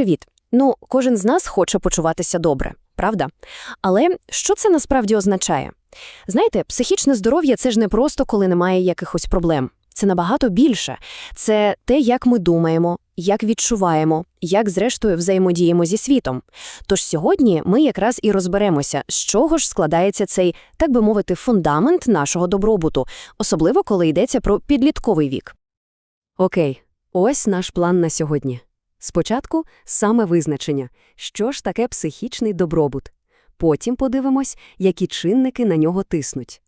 Привіт. Ну, кожен з нас хоче почуватися добре, правда? Але що це насправді означає? Знаєте, психічне здоров'я це ж не просто коли немає якихось проблем. Це набагато більше. Це те, як ми думаємо, як відчуваємо, як зрештою взаємодіємо зі світом. Тож сьогодні ми якраз і розберемося, з чого ж складається цей, так би мовити, фундамент нашого добробуту, особливо коли йдеться про підлітковий вік. Окей, ось наш план на сьогодні. Спочатку саме визначення, що ж таке психічний добробут. Потім подивимось, які чинники на нього тиснуть.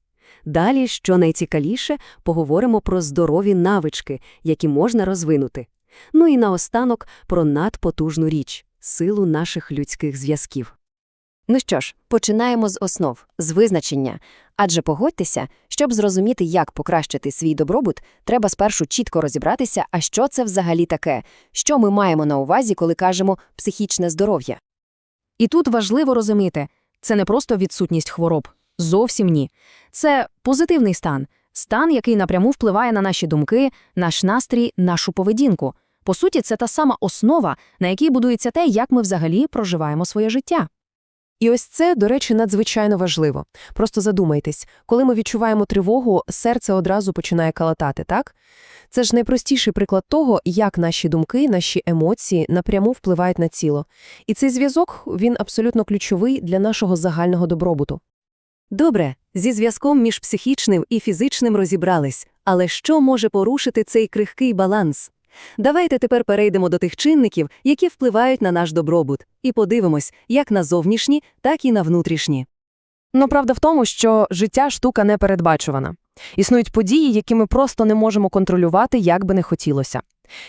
Далі, що найцікавіше, поговоримо про здорові навички, які можна розвинути. Ну і наостанок про надпотужну річ – силу наших людських зв'язків. Ну що ж, починаємо з основ, з визначення. Адже погодьтеся, щоб зрозуміти, як покращити свій добробут, треба спершу чітко розібратися, а що це взагалі таке, що ми маємо на увазі, коли кажемо психічне здоров'я. І тут важливо розуміти, це не просто відсутність хвороб. Зовсім ні. Це позитивний стан, стан, який напряму впливає на наші думки, наш настрій, нашу поведінку. По суті, це та сама основа, на якій будується те, як ми взагалі проживаємо своє життя. І ось це, до речі, надзвичайно важливо. Просто задумайтесь, коли ми відчуваємо тривогу, серце одразу починає калатати, так? Це ж найпростіший приклад того, як наші думки, наші емоції напряму впливають на тіло. І цей зв'язок, він абсолютно ключовий для нашого загального добробуту. Добре, зі зв'язком між психічним і фізичним розібрались, але що може порушити цей крихкий баланс? Давайте тепер перейдемо до тих чинників, які впливають на наш добробут, і подивимось як на зовнішні, так і на внутрішні. Ну, правда в тому, що життя штука непередбачувана. Існують події, які ми просто не можемо контролювати, як би не хотілося.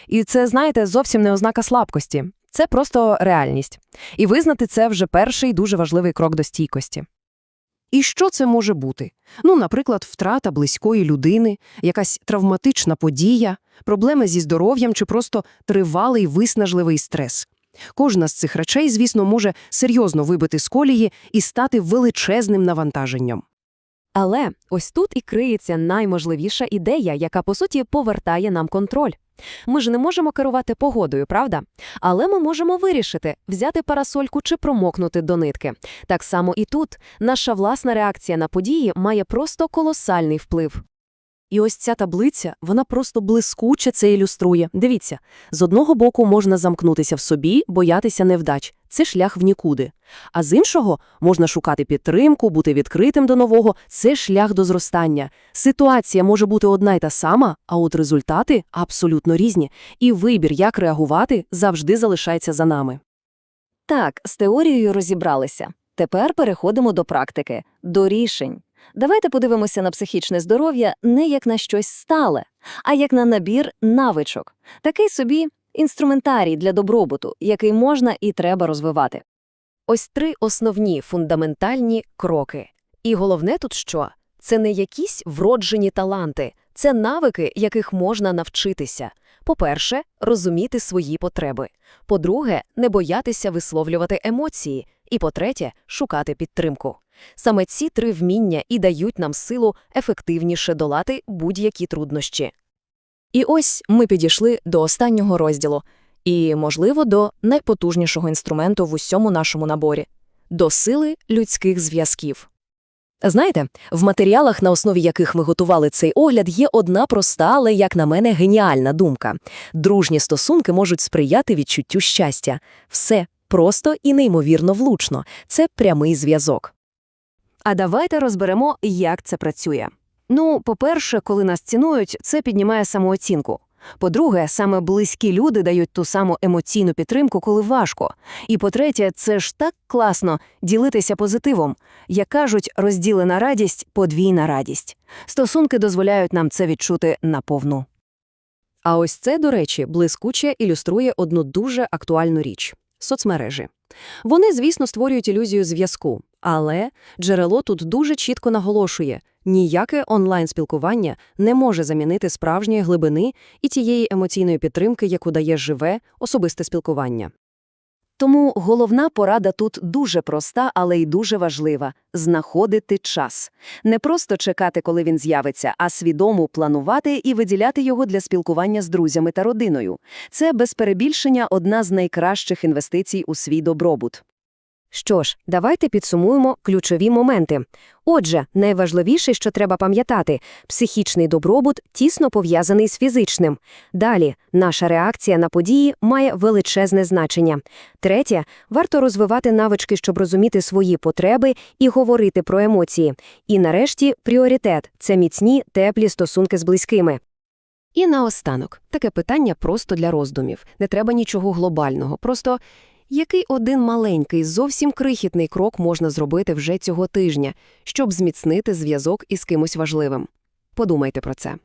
І це, знаєте, зовсім не ознака слабкості. Це просто реальність. І визнати це вже перший дуже важливий крок до стійкості. І що це може бути? Ну, наприклад, втрата близької людини, якась травматична подія, проблеми зі здоров'ям чи просто тривалий виснажливий стрес. Кожна з цих речей, звісно, може серйозно вибити з колії і стати величезним навантаженням. Але ось тут і криється найможливіша ідея, яка, по суті, повертає нам контроль. Ми ж не можемо керувати погодою, правда? Але ми можемо вирішити, взяти парасольку чи промокнути до нитки. Так само і тут наша власна реакція на події має просто колосальний вплив. І ось ця таблиця, вона просто блискуче це ілюструє. Дивіться, з одного боку можна замкнутися в собі, боятися невдач. Це шлях в нікуди. А з іншого можна шукати підтримку, бути відкритим до нового. Це шлях до зростання. Ситуація може бути одна й та сама, а от результати абсолютно різні. І вибір, як реагувати, завжди залишається за нами. Так, з теорією розібралися. Тепер переходимо до практики, до рішень. Давайте подивимося на психічне здоров'я не як на щось стале, а як на набір навичок. Такий собі інструментарій для добробуту, який можна і треба розвивати. Ось три основні фундаментальні кроки. І головне тут що? Це не якісь вроджені таланти, це навики, яких можна навчитися. По-перше, розуміти свої потреби. По-друге, не боятися висловлювати емоції. І по-третє, шукати підтримку. Саме ці три вміння і дають нам силу ефективніше долати будь-які труднощі. І ось ми підійшли до останнього розділу і, можливо, до найпотужнішого інструменту в усьому нашому наборі до сили людських зв'язків. Знаєте, в матеріалах, на основі яких ми готували цей огляд, є одна проста, але, як на мене, геніальна думка. Дружні стосунки можуть сприяти відчуттю щастя. Все просто і неймовірно влучно. Це прямий зв'язок. А давайте розберемо, як це працює. Ну, по-перше, коли нас цінують, це піднімає самооцінку. По-друге, саме близькі люди дають ту саму емоційну підтримку, коли важко. І по-третє, це ж так класно ділитися позитивом. Як кажуть, розділена радість подвійна радість. Стосунки дозволяють нам це відчути наповну. А ось це, до речі, блискуче ілюструє одну дуже актуальну річ соцмережі. Вони, звісно, створюють ілюзію зв'язку, але джерело тут дуже чітко наголошує ніяке онлайн-спілкування не може замінити справжньої глибини і тієї емоційної підтримки, яку дає живе, особисте спілкування. Тому головна порада тут дуже проста, але й дуже важлива – знаходити час. Не просто чекати, коли він з'явиться, а свідомо планувати і виділяти його для спілкування з друзями та родиною. Це, без перебільшення, одна з найкращих інвестицій у свій добробут. Що ж, давайте підсумуємо ключові моменти. Отже, найважливіше, що треба пам'ятати – психічний добробут тісно пов'язаний з фізичним. Далі, наша реакція на події має величезне значення. Третє – варто розвивати навички, щоб розуміти свої потреби і говорити про емоції. І нарешті, пріоритет – це міцні, теплі стосунки з близькими. І наостанок, таке питання просто для роздумів. Не треба нічого глобального, просто який один маленький, зовсім крихітний крок можна зробити вже цього тижня, щоб зміцнити зв'язок із кимось важливим? Подумайте про це.